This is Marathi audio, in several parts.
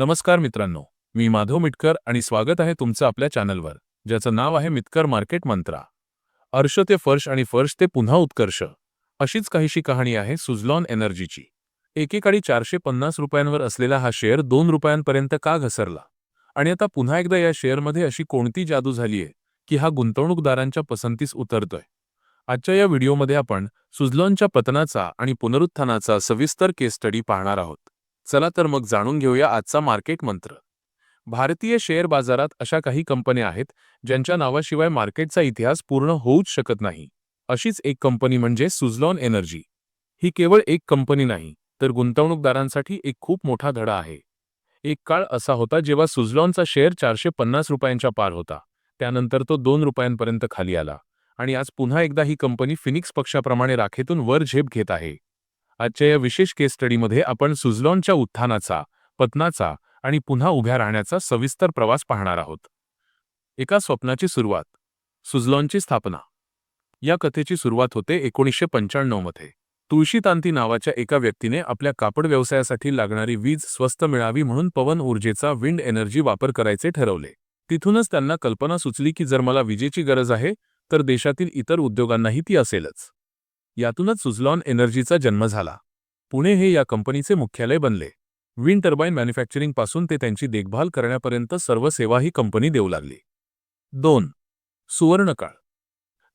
नमस्कार मित्रांनो मी माधव मिटकर आणि स्वागत आहे तुमचं आपल्या चॅनलवर ज्याचं नाव आहे मितकर मार्केट मंत्रा. अर्श ते फर्श आणि फर्श ते पुन्हा उत्कर्ष अशीच काहीशी कहाणी आहे सुझलॉन एनर्जीची. एकेकाळी चारशे पन्नास रुपयांवर असलेला हा शेअर दोन रुपयांपर्यंत का घसरला? आणि आता पुन्हा एकदा या शेअरमध्ये अशी कोणती जादू झालीये की हा गुंतवणूकदारांच्या पसंतीस उतरतोय? आजच्या या व्हिडिओमध्ये आपण सुझलॉनच्या पतनाचा आणि पुनरुत्थानाचा सविस्तर केस स्टडी पाहणार आहोत. चला तर मग जाणून घेऊया आजचा मार्केट मंत्र. भारतीय शेअर बाजारात अशा काही कंपन्या आहेत ज्यांच्या नावाशिवाय मार्केटचा इतिहास पूर्ण होऊच शकत नाही. अशीच एक कंपनी म्हणजे सुझलॉन एनर्जी. ही केवळ एक कंपनी नाही तर गुंतवणूकदारांसाठी एक खूप मोठा धडा आहे. एक काळ असा होता जेव्हा सुझलॉनचा शेअर चारशे पन्नास रुपयांच्या पार होता. त्यानंतर तो दोन रुपयांपर्यंत खाली आला. आणि आज पुन्हा एकदा ही कंपनी फिनिक्स पक्षाप्रमाणे राखेतून वर झेप घेत आहे. आजच्या या विशेष केस स्टडीमध्ये आपण सुझलॉनच्या उत्थानाचा पतनाचा आणि पुन्हा उभ्या राहण्याचा सविस्तर प्रवास पाहणार आहोत. एका स्वप्नाची सुरुवात सुझलॉनची स्थापना. या कथेची सुरुवात होते एकोणीसशे पंच्याण्णवमध्ये तुळशीतांती नावाच्या एका व्यक्तीने आपल्या कापड व्यवसायासाठी लागणारी वीज स्वस्त मिळावी म्हणून पवन ऊर्जेचा विंड एनर्जी वापर करायचे ठरवले. तिथूनच त्यांना कल्पना सुचली की जर मला विजेची गरज आहे तर देशातील इतर उद्योगांनाही ती असेलच. यातूनच सुझलॉन एनर्जीचा जन्म झाला. पुणे हे या कंपनीचे मुख्यालय बनले. विंड टर्बाईन मॅन्युफॅक्चरिंगपासून ते त्यांची देखभाल करण्यापर्यंत सर्व सेवा ही कंपनी देऊ लागली. दोन. सुवर्णकाळ.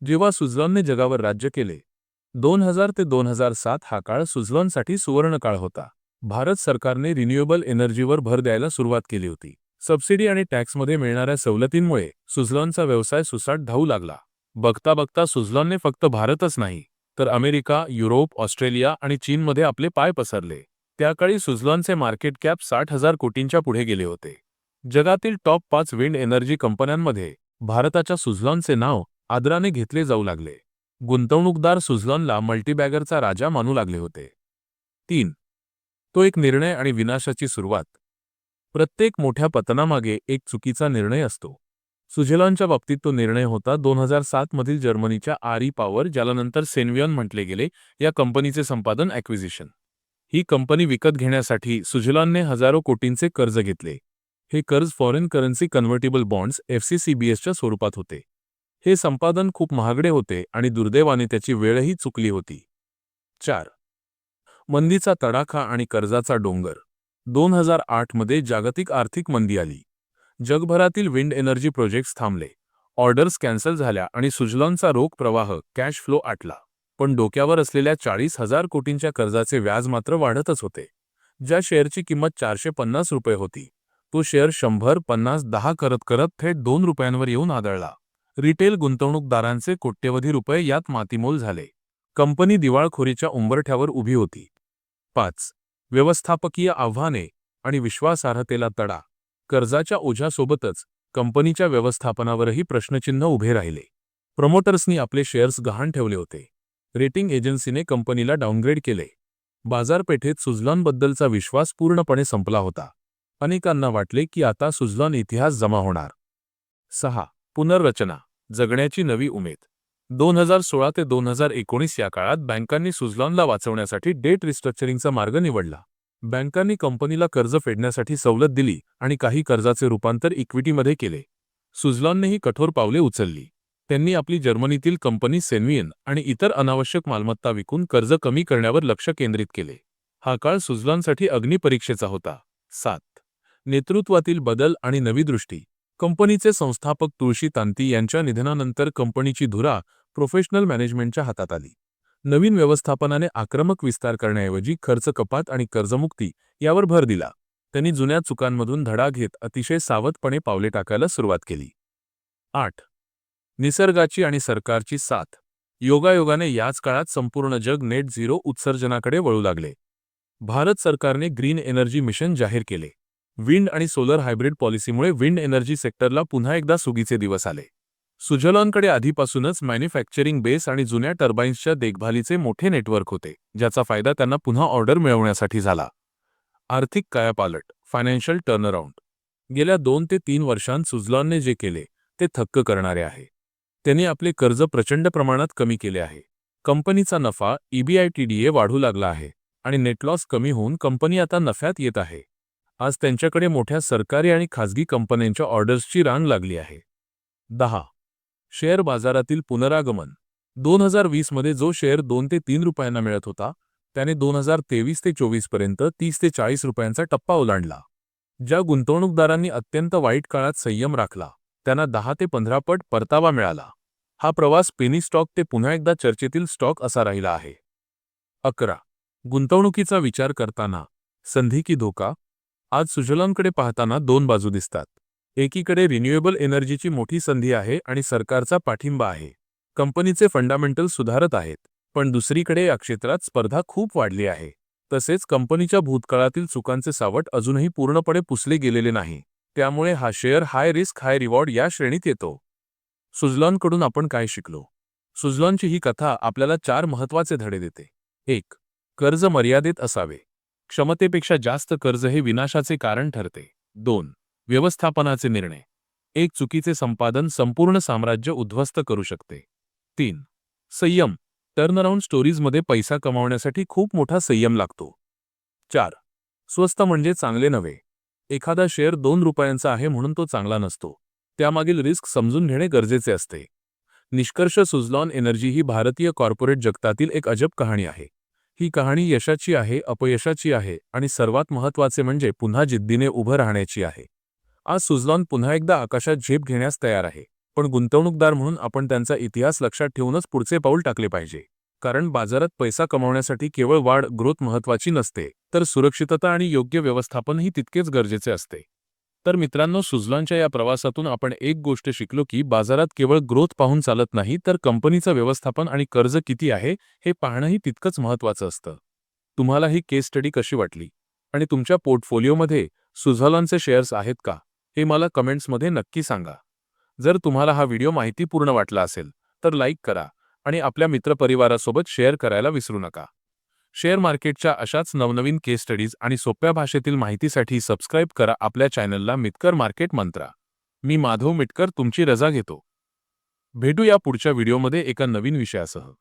जेव्हा सुझलॉनने जगावर राज्य केले दोन हजार ते दोन हजार सात हा काळ सुझलॉनसाठी सुवर्णकाळ होता. भारत सरकारने रिन्युएबल एनर्जीवर भर द्यायला सुरुवात केली होती. सबसिडी आणि टॅक्समध्ये मिळणाऱ्या सवलतींमुळे सुझलॉनचा व्यवसाय सुसाट धावू लागला. बघता बघता सुझलॉनने फक्त भारतच नाही तर अमेरिका युरोप ऑस्ट्रेलिया आणि चीनमध्ये आपले पाय पसरले. त्याकाळी सुझलॉनचे मार्केट कॅप साठ हजार कोटींच्या पुढे गेले होते. जगातील टॉप पाच विंड एनर्जी कंपन्यांमध्ये भारताच्या सुझलॉनचे नाव आदराने घेतले जाऊ लागले. गुंतवणूकदार सुझलॉनला मल्टीबॅगरचा राजा मानू लागले होते. तीन. तो एक निर्णय आणि विनाशाची सुरुवात. प्रत्येक मोठ्या पतनामागे एक चुकीचा निर्णय असतो. सुझेलॉनच्या बाबतीत तो निर्णय होता दोन हजार सात मधील जर्मनीच्या आरी पॉवर ज्याला नंतर सेनवियॉन म्हटले गेले या कंपनीचे संपादन ॲक्विजिशन. ही कंपनी विकत घेण्यासाठी सुझेलॉनने हजारो कोटींचे कर्ज घेतले. हे कर्ज फॉरेन करन्सी कन्व्हर्टेबल बॉन्ड्स एफसीसीबीएसच्या स्वरूपात होते. हे संपादन खूप महागडे होते आणि दुर्दैवाने त्याची वेळही चुकली होती. चार. मंदीचा तडाखा आणि कर्जाचा डोंगर. दोन हजार आठमध्ये जागतिक आर्थिक मंदी आली. जगभरातील विंड एनर्जी प्रोजेक्ट्स थांबले. ऑर्डर्स कॅन्सल झाल्या आणि सुजलॉनचा रोख प्रवाह कॅश फ्लो आटला. पण डोक्यावर असलेल्या चाळीस हजार कोटींच्या कर्जाचे व्याज मात्र वाढतच होते. ज्या शेअरची किंमत चारशे पन्नास रुपये होती तो शेअर शंभर पन्नास दहा करत करत थेट दोन रुपयांवर येऊन आदळला. रिटेल गुंतवणूकदारांचे कोट्यवधी रुपये यात मातीमोल झाले. कंपनी दिवाळखोरीच्या उंबरठ्यावर उभी होती. पाच. व्यवस्थापकीय आव्हाने आणि विश्वासार्हतेला तडा. कर्जाच्या ओझ्यासोबतच कंपनीच्या व्यवस्थापनावरही प्रश्नचिन्ह उभे राहिले. प्रमोटर्सनी आपले शेअर्स गहाण ठेवले होते. रेटिंग एजन्सीने कंपनीला डाऊनग्रेड केले. बाजारपेठेत सुझलॉनबद्दलचा विश्वास पूर्णपणे संपला होता. अनेकांना वाटले की आता सुझलॉन इतिहास जमा होणार. सहा. पुनर्रचना. जगण्याची नवी उमेद. दोन हजार सोळा ते दोन हजार एकोणीस या काळात बँकांनी सुझलॉनला वाचवण्यासाठी डेट रिस्ट्रक्चरिंगचा मार्ग निवडला. बँकांनी कंपनीला कर्ज फेडण्यासाठी सवलत दिली आणि काही कर्जाचे रूपांतर इक्विटीमध्ये केले. सुझलॉननेही कठोर पावले उचलली. त्यांनी आपली जर्मनीतील कंपनी सेन्वियन आणि इतर अनावश्यक मालमत्ता विकून कर्ज कमी करण्यावर लक्ष केंद्रित केले. हा काळ सुझलॉनसाठी अग्निपरीक्षेचा होता. सात. नेतृत्वातील बदल आणि नवी दृष्टी. कंपनीचे संस्थापक तुळशी तांती यांच्या निधनानंतर कंपनीची धुरा प्रोफेशनल मॅनेजमेंटच्या हातात आली. नवीन व्यवस्थापनाने आक्रमक विस्तार करण्याऐवजी खर्च कपात आणि कर्जमुक्ती यावर भर दिला. त्यांनी जुन्या चुकांमधून धडा घेत अतिशय सावधपणे पावले टाकायला सुरुवात केली. आठ. निसर्गाची आणि सरकारची साथ. योगायोगाने याच काळात संपूर्ण जग नेट झिरो उत्सर्जनाकडे वळू लागले. भारत सरकारने ग्रीन एनर्जी मिशन जाहीर केले. विंड आणि सोलर हायब्रिड पॉलिसीमुळे विंड एनर्जी सेक्टरला पुन्हा एकदा सुगीचे दिवस आले. सुझलॉनकडे आधीपासूनच मॅन्युफॅक्चरिंग बेस आणि जुन्या टर्बाईन्सच्या देखभालीचे मोठे नेटवर्क होते ज्याचा फायदा त्यांना पुन्हा ऑर्डर मिळवण्यासाठी झाला. आर्थिक कायापालट फायनान्शियल टर्नअराउंड गेल्या दोन ते तीन वर्षांत सुझलॉनने जे केले ते थक्क करणारे आहे. त्यांनी आपले कर्ज प्रचंड प्रमाणात कमी केले आहे. कंपनीचा नफा ईबीआयटीडीए वाढू लागला आहे आणि नेटलॉस कमी होऊन कंपनी आता नफ्यात येत आहे. आज त्यांच्याकडे मोठ्या सरकारी आणि खाजगी कंपन्यांच्या ऑर्डर्सची रांग लागली आहे. दहा शेअर बाजारातील पुनरागमन. दोन हजार वीसमध्ये जो शेअर दोन ते तीन रुपयांना मिळत होता त्याने दोन हजार तेवीस ते चोवीसपर्यंत तीस ते चाळीस रुपयांचा टप्पा ओलांडला ज्या गुंतवणूकदारांनी अत्यंत वाईट काळात संयम राखला त्यांना दहा ते पंधरा पट परतावा मिळाला. हा प्रवास पेनी स्टॉक ते पुन्हा एकदा चर्चेतील स्टॉक असा राहिला आहे. अकरा. गुंतवणुकीचा विचार करताना संधी की धोका? आज सुजलांकडे पाहताना दोन बाजू दिसतात. एकीकडे रिन्युएबल एनर्जीची मोठी संधी आहे आणि सरकारचा पाठिंबा आहे. कंपनीचे फंडामेंटल सुधारत आहेत. पण दुसरीकडे या क्षेत्रात स्पर्धा खूप वाढली आहे. तसेच कंपनीच्या भूतकाळातील चुकांचे सावट अजूनही पूर्णपणे पुसले गेलेले नाही. त्यामुळे हा share high risk high reward या श्रेणीत येतो. सुझलॉनकडून आपण काय शिकलो? सुझलॉनची ही कथा आपल्याला चार महत्त्वाचे धडे देते. एक कर्ज मर्यादित असावे. क्षमतेपेक्षा जास्त कर्ज हे विनाशाचे कारण ठरते. दोन व्यवस्थापनाचे निर्णय. एक चुकीचे संपादन संपूर्ण साम्राज्य उद्ध्वस्त करू शकते. तीन. संयम. टर्नअराउंड स्टोरीजमध्ये पैसा कमावण्यासाठी खूप मोठा संयम लागतो. चार. स्वस्त म्हणजे चांगले नव्हे. एखादा शेअर दोन रुपयांचा आहे म्हणून तो चांगला नसतो. त्यामागील रिस्क समजून घेणे गरजेचे असते. निष्कर्ष सुझलॉन एनर्जी ही भारतीय कॉर्पोरेट जगतातील एक अजब कहाणी आहे. ही कहाणी यशाची आहे अपयशाची आहे आणि सर्वात महत्त्वाचे म्हणजे पुन्हा जिद्दीने उभं राहण्याची आहे. आज सुझलॉन पुन्हा एकदा आकाशात झेप घेण्यास तयार आहे. पण गुंतवणूकदार म्हणून आपण त्यांचा इतिहास लक्षात ठेवूनच पुढचे पाऊल टाकले पाहिजे. कारण बाजारात पैसा कमावण्यासाठी केवळ वाढ ग्रोथ महत्वाची नसते तर सुरक्षितता आणि योग्य व्यवस्थापनही तितकेच गरजेचे असते. तर मित्रांनो सुझलॉनच्या या प्रवासातून आपण एक गोष्ट शिकलो की बाजारात केवळ ग्रोथ पाहून चालत नाही तर कंपनीचं व्यवस्थापन आणि कर्ज किती आहे हे पाहणंही तितकंच महत्वाचं असतं. तुम्हाला ही केस स्टडी कशी वाटली? आणि तुमच्या पोर्टफोलिओमध्ये सुझलॉनचे शेअर्स आहेत का? हे मला कमेंट्समध्ये नक्की सांगा. जर तुम्हाला हा व्हिडिओ माहितीपूर्ण वाटला असेल तर लाईक करा आणि आपल्या मित्रपरिवारासोबत शेअर करायला विसरू नका. शेअर मार्केटच्या अशाच नवनवीन केस स्टडीज आणि सोप्या भाषेतील माहितीसाठी सबस्क्राईब करा आपल्या चॅनलला मिटकर मार्केट मंत्रा. मी माधव मिटकर तुमची रजा घेतो. भेटू या पुढच्या व्हिडिओमध्ये एका नवीन विषयासह.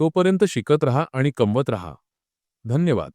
तोपर्यंत शिकत रहा आणि कमवत रहा. धन्यवाद.